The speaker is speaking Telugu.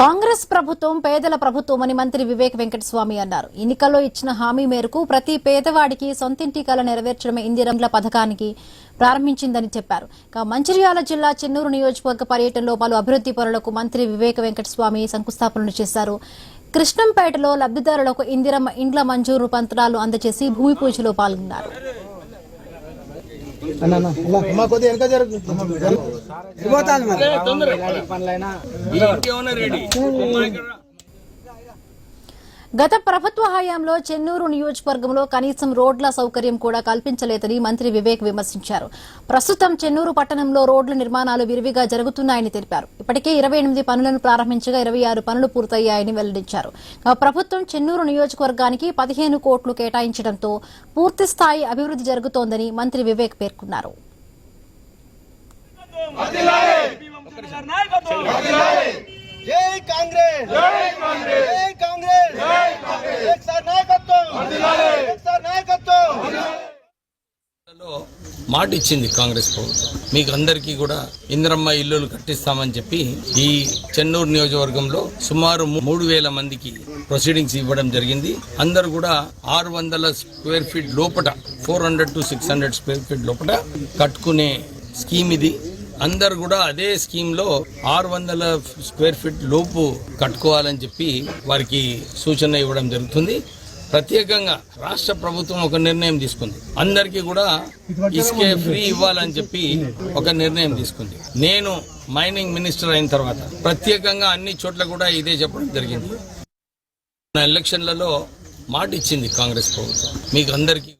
కాంగ్రెస్ ప్రభుత్వం పేదల ప్రభుత్వం అని మంత్రి వివేక్ వెంకటస్వామి అన్నారు. ఎన్నికల్లో ఇచ్చిన హామీ మేరకు ప్రతి పేదవాడికి సొంతింటి కళ నెరవేర్చడమే ఇందిరంల పథకానికి ప్రారంభించిందని చెప్పారు. ఇక మంచిర్యాల జిల్లా చెన్నూరు నియోజకవర్గ పర్యటనలో పలు అభివృద్ది పనులకు మంత్రి వివేక్ వెంకటస్వామి శంకుస్థాపనలు చేశారు. కృష్ణంపేటలో లబ్దిదారులకు ఇందిరమ్మ ఇండ్ల మంజూరు పంత్రాలు అందజేసి భూమి పూజలో పాల్గొన్నారు. అమ్మా కొద్దిగా వెనక జరుగు. గత ప్రభుత్వ హయాంలో చెన్నూరు నియోజకవర్గంలో కనీసం రోడ్ల సౌకర్యం కూడా కల్పించలేదని మంత్రి వివేక్ విమర్శించారు. ప్రస్తుతం చెన్నూరు పట్టణంలో రోడ్ల నిర్మాణాలు విరివిగా జరుగుతున్నాయని తెలిపారు. ఇప్పటికే ఇరవై ఎనిమిది పనులను ప్రారంభించగా ఇరవై ఆరు పనులు పూర్తయ్యాయని వెల్లడించారు. ప్రభుత్వం చెన్నూరు నియోజకవర్గానికి పదిహేను కోట్లు కేటాయించడంతో పూర్తి స్థాయి అభివృద్ది జరుగుతోందని మంత్రి వివేక్ పేర్కొన్నారు. జై కాంగ్రెస్ జై కాంగ్రెస్ జై కాంగ్రెస్ జై కాంగ్రెస్ ఒకసారి నాయకత్వం ఒకసారి నాయకత్వం లో మాట ఇచ్చింది కాంగ్రెస్ ప్రభుత్వం. మీకు అందరికీ కూడా ఇందిరమ్మ ఇల్లులు కట్టిస్తామని చెప్పి ఈ చెన్నూరు నియోజకవర్గంలో సుమారు మూడు వేల మందికి ప్రొసీడింగ్స్ ఇవ్వడం జరిగింది. అందరు కూడా ఆరు వందల స్క్వేర్ ఫీట్ లోపట four hundred to six hundred square feet లోపట కట్టుకునే స్కీమ్ ఇది. అందరు కూడా అదే స్కీమ్లో ఆరు వందల స్క్వేర్ ఫీట్ లోపు కట్టుకోవాలని చెప్పి వారికి సూచన ఇవ్వడం జరుగుతుంది. ప్రత్యేకంగా రాష్ట్ర ప్రభుత్వం ఒక నిర్ణయం తీసుకుంది. అందరికీ కూడా ఇసుకే ఫ్రీ ఇవ్వాలని చెప్పి ఒక నిర్ణయం తీసుకుంది. నేను మైనింగ్ మినిస్టర్ అయిన తర్వాత ప్రత్యేకంగా అన్ని చోట్ల కూడా ఇదే చెప్పడం జరిగింది. ఎలక్షన్లలో మాట ఇచ్చింది కాంగ్రెస్ ప్రభుత్వం. మీకు అందరికీ